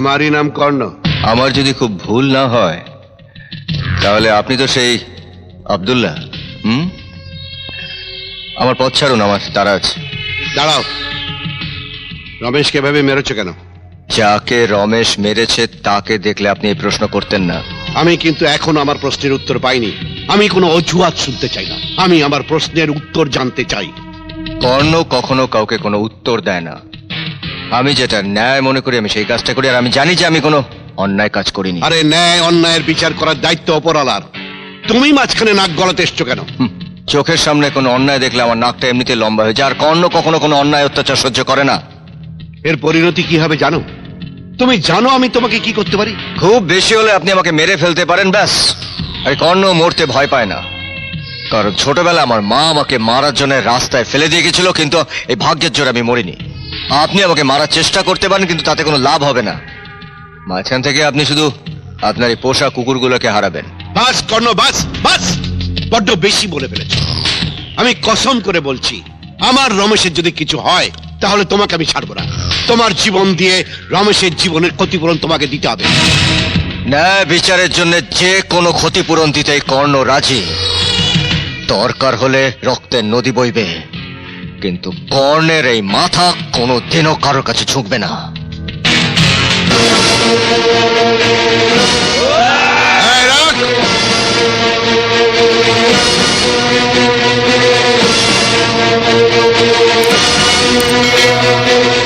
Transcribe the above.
তোমারই নাম কর্ণ। আমার যদি খুব ভুল না হয় তাহলে আপনি তো সেই আব্দুল্লাহ হুম? আমার পথ ছাড়ুন আমার তারা আছে। দাঁড়াও। রমেশকে ভেবে মেরেছো কেন? যাকে রমেশ মেরেছে তাকে দেখলে আপনি এই প্রশ্ন করতেন না। আমি কিন্তু এখন আমার প্রশ্নের উত্তর পাইনি। আমি কোনো অজুহাত শুনতে চাই না। আমি আমার প্রশ্নের উত্তর জানতে চাই। কর্ণ কখনো কাউকে কোনো উত্তর দেয় না। আমি যেটা ন্যায় মনে করি আমি সেই কাজটা করি আর আমি জানি যে আমি কোনো অন্যায় কাজ করিনি। আরে ন্যায় অন্যায়ের বিচার করার দায়িত্ব অপরালার। তুমি মাঝখানে নাক গলাতে এসছো কেন? চোখের সামনে কোনো অন্যায় দেখলে আমার নাকটা এমনিতে লম্বা হয়ে যায় আর কর্ণ কখনো কোনো অন্যায় অত্যাচার সহ্য করে না। এর পরিণতি কি হবে জানো? তুমি জানো আমি তোমাকে কি করতে পারি? খুব বেশি হলে আপনি আমাকে মেরে ফেলতে পারেন ব্যাস। আর কর্ণ মরতে ভয় পায় না। কারণ ছোটবেলা আমার মা আমাকে মারার জন্য রাস্তায় ফেলে দিয়ে গেছিল কিন্তু এই ভাগ্যের জোরে আমি মরিনি। আপনি আমাকে মারার চেষ্টা করতে পারেন কিন্তু তাতে কোনো লাভ হবে না। মাঝখান থেকে আপনি শুধু আপনার এই পোষা কুকুরগুলোকে হারাবেন। বাস কর্ণ বাস বাস! বড্ড বেশি বলে ফেলেছ। আমি কসম করে বলছি আমার রমেশের যদি কিছু হয় তাহলে তোমাকে আমি ছাড়বো না। তোমার জীবন দিয়ে রমেশের জীবনের ক্ষতিপূরণ তোমাকে দিতে হবে। ন্যায় বিচারের জন্য যে কোনো ক্ষতিপূরণ দিতে কর্ণ রাজি। দরকার হলে রক্তের নদী বইবে। কিন্তু বর্ণের এই মাথা কোনো দিনও কারোর কাছে ঝুঁকবে না।